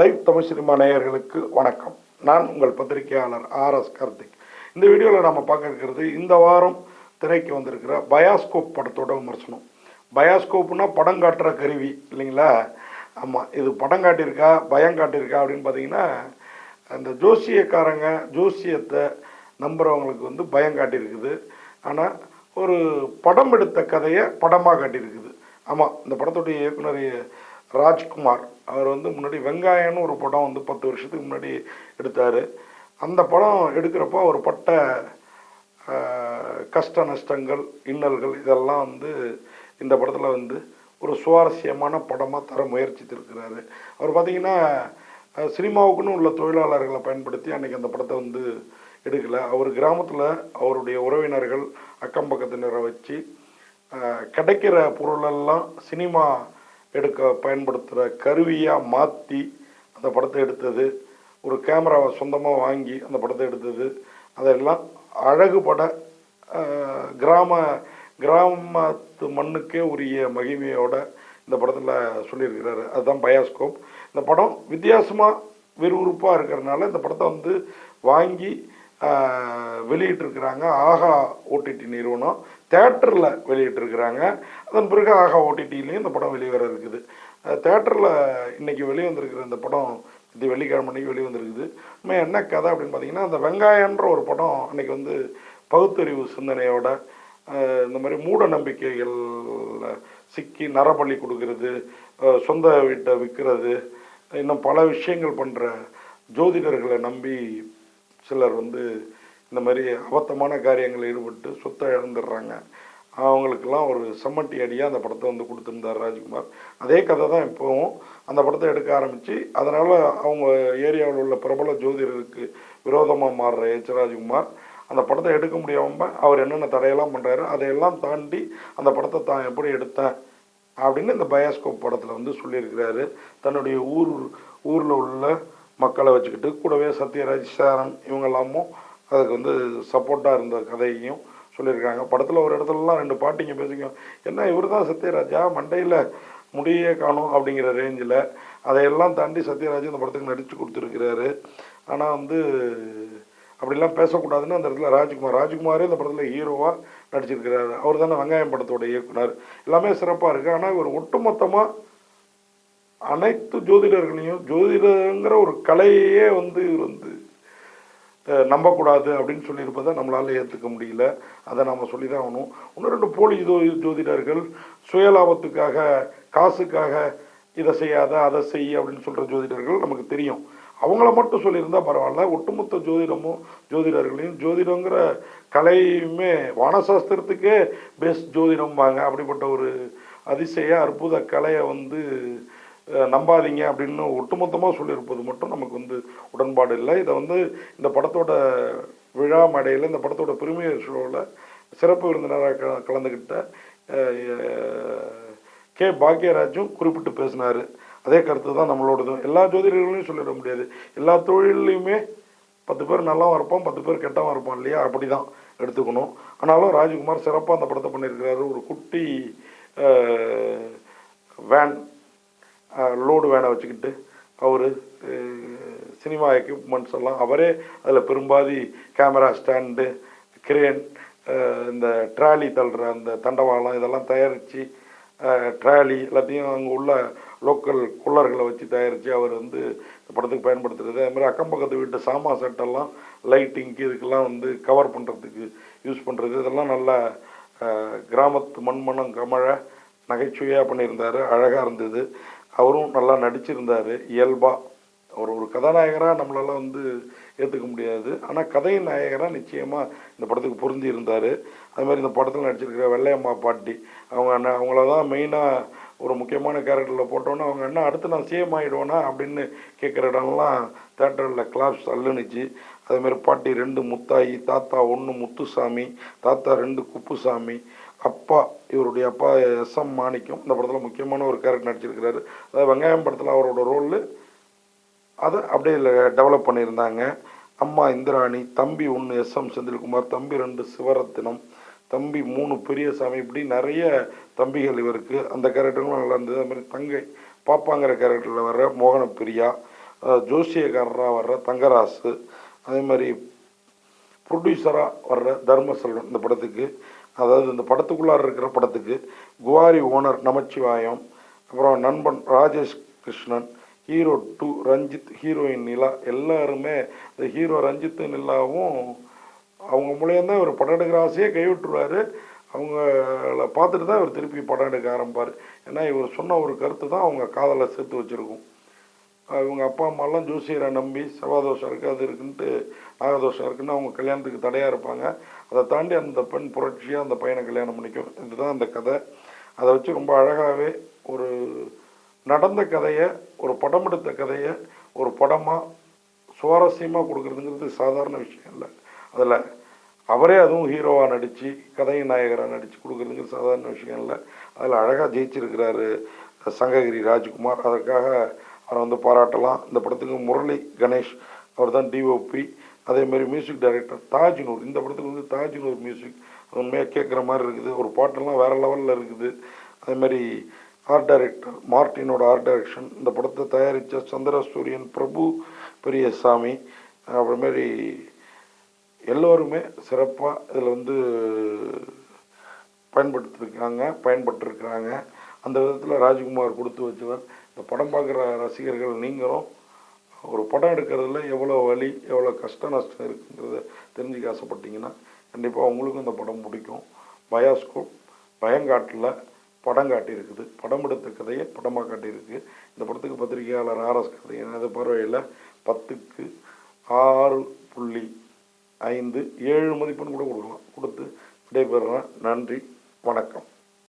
Live Tamil cinema நேயர்களுக்கு வணக்கம். நான் உங்கள் பத்திரிகையாளர் ஆர் எஸ் கார்த்திக். இந்த வீடியோவில் நம்ம பார்க்க இருக்கிறது இந்த வாரம் திரைக்கு வந்திருக்கிற பயாஸ்கோப் படத்தோட விமர்சனம். பயாஸ்கோப்னா படம் காட்டுற கருவி இல்லைங்களா? ஆமாம் இது படம் காட்டியிருக்கா பயம் காட்டியிருக்கா அப்படின்னு பார்த்தீங்கன்னா அந்த ஜோசியக்காரங்க ஜோசியத்தை நம்புகிறவங்களுக்கு வந்து பயம் காட்டியிருக்குது. ஆனால் ஒரு படம் எடுத்த கதையை படமாக காட்டியிருக்குது. ஆமாம் இந்த படத்துடைய இயக்குனர் ராஜ்குமார். அவர் வந்து முன்னாடி வெங்காயம்னு ஒரு படம் வந்து பத்து வருஷத்துக்கு முன்னாடி எடுத்தார். அந்த படம் எடுக்கிறப்போ அவர் பட்ட கஷ்ட நஷ்டங்கள் இன்னல்கள் இதெல்லாம் வந்து இந்த படத்தில் வந்து ஒரு சுவாரஸ்யமான படமாக தர முயற்சித்திருக்கிறாரு. அவர் பார்த்திங்கன்னா சினிமாவுக்குன்னு உள்ள தொழிலாளர்களை பயன்படுத்தி அன்னைக்கு அந்த படத்தை வந்து எடுக்கலை. அவர் கிராமத்தில் அவருடைய உறவினர்கள் அக்கம் பக்கத்தினரை வச்சு கிடைக்கிற பொருளெல்லாம் சினிமா எடுக்க பயன்படுத்துகிற கருவியாக மாற்றி அந்த படத்தை எடுத்தது. ஒரு கேமராவை சொந்தமாக வாங்கி அந்த படத்தை எடுத்தது. அதெல்லாம் அழகுபட அஹ், கிராம கிராமத்து மண்ணுக்கே உரிய மகிமையோட இந்த படத்தில் சொல்லியிருக்கிறாரு. அதுதான் பயாஸ்கோப். இந்த படம் வித்தியாசமாக விறுவிறுப்பாக இருக்கிறதுனால இந்த படத்தை வந்து வாங்கி வெளியிட்டிருக்கிறாங்க. ஆஹா ஓடிடி நிறுவனம். தேட்டரில் வெளியிட்டிருக்கிறாங்க. அதன் பிறகு ஆகா ஓடிடிலையும் இந்த படம் வெளிவர இருக்குது தேட்டரில் இன்றைக்கி வெளிவந்திருக்கிற இந்த படம் இது வெள்ளிக்கிழமை அன்னைக்கு வெளிவந்திருக்குது. நம்ம என்ன கதை அப்படின்னு பார்த்தீங்கன்னா அந்த வெங்காயன்ற ஒரு படம் அன்றைக்கி வந்து பகுத்தறிவு சிந்தனையோட இந்த மாதிரி மூட நம்பிக்கைகள் சிக்கி நரபலி கொடுக்கறது சொந்த வீட்டை விற்கிறது இன்னும் பல விஷயங்கள் பண்ணுற ஜோதிடர்களை நம்பி சிலர் வந்து இந்த மாதிரி அபத்தமான காரியங்களில் ஈடுபட்டு சொத்தை இழந்துடுறாங்க. அவங்களுக்கெல்லாம் ஒரு சம்மட்டி அடியாக அந்த படத்தை வந்து கொடுத்துருந்தார் ராஜ்குமார். அதே கதை தான் இப்போவும் அந்த படத்தை எடுக்க ஆரம்பித்து அதனால் அவங்க ஏரியாவில் உள்ள பிரபல ஜோதிடருக்கு விரோதமாக மாறுற எச் ராஜ்குமார் அந்த படத்தை எடுக்க முடியாமல் அவர் என்னென்ன தடையெல்லாம் பண்ணுறாரு அதையெல்லாம் தாண்டி அந்த படத்தை தான் எப்படி எடுத்தேன் அப்படின்னு இந்த பயாஸ்கோப் படத்தில் வந்து சொல்லியிருக்கிறாரு. தன்னுடைய ஊர் ஊரில் உள்ள மக்களை வச்சுக்கிட்டு கூடவே சத்யராஜ் சேரன் இவங்கெல்லாமும் அதுக்கு வந்து சப்போர்ட்டாக இருந்த கதையையும் சொல்லியிருக்காங்க. படத்தில் ஒரு இடத்துலலாம் ரெண்டு பாட்டிங்க பேசிக்க என்ன இவர் தான் சத்யராஜா? மண்டையில் முடியே காணும் அப்படிங்கிற ரேஞ்சில் அதையெல்லாம் தாண்டி சத்யராஜ் இந்த படத்துக்கு நடித்து கொடுத்துருக்கிறாரு. ஆனால் வந்து அப்படிலாம் பேசக்கூடாதுன்னு அந்த இடத்துல ராஜ்குமார் ராஜ்குமாரே இந்த படத்தில் ஹீரோவாக நடிச்சிருக்கிறாரு. அவர் தானே வெங்காயம் படத்தோட இயக்குனர். எல்லாமே சிறப்பாக இருக்குது ஆனால் இவர் ஒட்டுமொத்தமாக அனைத்து ஜோதிடர்களையும் ஜோதிடங்கிற ஒரு கலையே வந்து இவர் வந்து நம்பக்கூடாது அப்படின்னு சொல்லியிருப்பதை நம்மளால் ஏற்றுக்க முடியல. அதை நாம் சொல்லி தான் ஆகணும். இன்னும் ரெண்டு போலி ஜோ ஜோதிடர்கள் சுயலாபத்துக்காக காசுக்காக இதை செய்யாத அதை செய் அப்படின்னு சொல்கிற ஜோதிடர்கள் நமக்கு தெரியும். அவங்கள மட்டும் சொல்லியிருந்தா பரவாயில்ல. ஒட்டுமொத்த ஜோதிடமும் ஜோதிடர்களையும் ஜோதிடங்கிற கலையுமே வானசாஸ்திரத்துக்கே பெஸ்ட் ஜோதிடம்பாங்க. அப்படிப்பட்ட ஒரு அதிசய அற்புத கலையை வந்து நம்பாதீங்க அப்படின்னு ஒட்டுமொத்தமாக சொல்லியிருப்பது மட்டும் நமக்கு வந்து உடன்பாடு இல்லை. இதை வந்து இந்த படத்தோட விழா மேடையில் இந்த படத்தோட பிரிமியர் ஷோவில் சிறப்பு விருந்தினராக க- கலந்துக்கிட்ட கே. பாக்யராஜும் குறிப்பிட்டு பேசினார். அதே கருத்து தான் நம்மளோடதும். எல்லா ஜோதிடர்களையும் சொல்லிட முடியாது. எல்லா தொழிலையுமே பத்து பேர் நல்லாவும் இருப்பான் பத்து பேர் கெட்டவன் இருப்பான் இல்லையா? அப்படி தான் எடுத்துக்கணும். ஆனாலும் ராஜ்குமார் சிறப்பாக அந்த படத்தை பண்ணியிருக்கிறாரு. ஒரு குட்டி வேன். லோடு வேனை வச்சுக்கிட்டு அவர் சினிமா எக்யூப்மெண்ட்ஸ் எல்லாம் அவரே அதில் பெரும்பாதி கேமரா ஸ்டாண்டு கிரேன் இந்த ட்ராலி தள்ளுற அந்த தண்டவாளம் இதெல்லாம் தயாரித்து ட்ராலி எல்லாத்தையும் அங்கே உள்ள லோக்கல் குள்ளர்களை வச்சு தயாரித்து அவர் வந்து இந்த படத்துக்கு பயன்படுத்துறது. அதுமாதிரி அக்கம் பக்கத்து வீட்டு சாமா செட்டெல்லாம் லைட்டிங்க்கு இதுக்கெல்லாம் வந்து கவர் பண்ணுறதுக்கு யூஸ் பண்ணுறது இதெல்லாம் நல்லா கிராமத்து மண்மணம் கமழ நகைச்சுவையாக பண்ணியிருந்தார். அழகாக இருந்தது. அவரும் நல்லா நடிச்சிருந்தார் இயல்பாக அவர் ஒரு கதாநாயகராக நம்மளால் வந்து ஏற்றுக்க முடியாது. ஆனால் கதையின் நாயகராக நிச்சயமாக இந்த படத்துக்கு பொருந்தி இருந்தார். அது மாதிரி இந்த படத்தில் நடிச்சிருக்கிற வெள்ளையம்மா பாட்டி அவங்க அண்ணன் அவங்கள தான் மெயினாக ஒரு முக்கியமான கேரக்டரில் போட்டோன்னே அவங்க என்ன அடுத்து நான் சேம் ஆகிடுவேனா அப்படின்னு கேட்குற இடம்லாம் தேட்டரில் கிளாப்ஸ் அள்ளுனுச்சு. அதேமாதிரி பாட்டி ரெண்டு முத்தாயி தாத்தா ஒன்று முத்துசாமி தாத்தா ரெண்டு குப்புசாமி அப்பா இவருடைய அப்பா எஸ் எம் மாணிக்கம் இந்த படத்தில் முக்கியமான ஒரு கேரக்டர் நடிச்சிருக்கிறாரு. அதாவது வெங்காயம் படத்தில் அவரோட ரோல் அதை அப்படியே டெவலப் பண்ணியிருந்தாங்க. அம்மா இந்திராணி தம்பி ஒன்று எஸ் எம் செந்தில்குமார் தம்பி ரெண்டு சிவரத்தினம் தம்பி மூணு பெரியசாமி இப்படி நிறைய தம்பிகள் இவருக்கு. அந்த கேரக்டரும் நல்லா இருந்தது. அது மாதிரி தங்கை பாப்பாங்கிற கேரக்டரில் வர்ற மோகன பிரியா ஜோசியக்காரராக வர்ற தங்கராசு அதே மாதிரி ப்ரொடியூசராக வர்ற தர்மசெல்வன் இந்த படத்துக்கு. அதாவது இந்த படத்துக்குள்ளார இருக்கிற படத்துக்கு குவாரி ஓனர் நமச்சிவாயம் அப்புறம் நண்பன் Rajesh Krishnan hero two Ranjith heroine Nila எல்லாருமே இந்த ஹீரோ ரஞ்சித் நிலாவும் அவங்க மூலியம்தான் இவர் படம் எடுக்கிற ஆசையே கைவிட்டுருவாரு. அவங்கள பார்த்துட்டு தான் இவர் திருப்பி படம் எடுக்க ஆரம்பிப்பார். ஏன்னா இவர் சொன்ன ஒரு கருத்து தான் அவங்க காதலை சேர்த்து வச்சுருக்கும். இவங்க அப்பா அம்மாலாம் ஜோசியரை நம்பி செவ்வாதோஷம் இருக்குது அது இருக்குன்ட்டு நாகதோஷம் இருக்குன்னு அவங்க கல்யாணத்துக்கு தடையாக இருப்பாங்க. அதை தாண்டி அந்த பெண் புரட்சியாக அந்த பையனை கல்யாணம் பண்ணிக்கும் இதுதான் அந்த கதை. அதை வச்சு ரொம்ப அழகாகவே ஒரு நடந்த கதையை ஒரு படம் எடுத்த கதையை ஒரு படமாக சுவாரஸ்யமாக கொடுக்குறதுங்கிறது சாதாரண விஷயம் இல்லை. அதில் அவரே அதுவும் ஹீரோவாக நடித்து கதையின் நாயகராக நடித்து கொடுக்குறதுங்கிறது சாதாரண விஷயம் இல்லை. அதில் அழகாக ஜெயிச்சிருக்கிறாரு சங்ககிரி ராஜ்குமார். அதற்காக அவரை வந்து பாராட்டலாம். இந்த படத்துக்கு முரளி கணேஷ் அவர் தான் டிஓபி அதே மாதிரி மியூசிக் டைரக்டர் தாஜினூர். இந்த படத்துக்கு வந்து தாஜினூர் மியூசிக் உண்மையாக கேட்குற மாதிரி இருக்குது. ஒரு பாட்டெல்லாம் வேறு லெவலில் இருக்குது. அதே மாதிரி ஆர்ட் டைரக்டர் மார்ட்டினோட ஆர்ட் டைரக்ஷன் இந்த படத்தை தயாரித்த சந்திரசூரியன் பிரபு பெரியசாமி. அப்புறமாரி எல்லோருமே சிறப்பாக இதில் வந்து பயன்படுத்திருக்காங்க பயன்பட்டிருக்கிறாங்க. அந்த விதத்தில் ராஜ்குமார் கொடுத்து வச்சவர். இந்த படம் பார்க்குற ரசிகர்கள் நீங்களும் ஒரு படம் எடுக்கிறதுல எவ்வளோ வலி எவ்வளோ கஷ்ட நஷ்டம் இருக்குங்கிறத தெரிஞ்சுக்க ஆசைப்பட்டீங்கன்னா கண்டிப்பாக உங்களுக்கும் இந்த படம் பிடிக்கும். பயாஸ்கோப் பயங்காட்டில் படம் காட்டியிருக்குது. படம் எடுத்த கதையை படமாக காட்டியிருக்கு. இந்த படத்துக்கு பத்திரிகையாளர் ஆர்எஸ் கதை எனது பார்வையில் பத்துக்கு ஆறு புள்ளி ஐந்து ஏழு மதிப்பெண் கூட கொடுக்கலாம். கொடுத்து விடைபெறுறேன். நன்றி. வணக்கம்.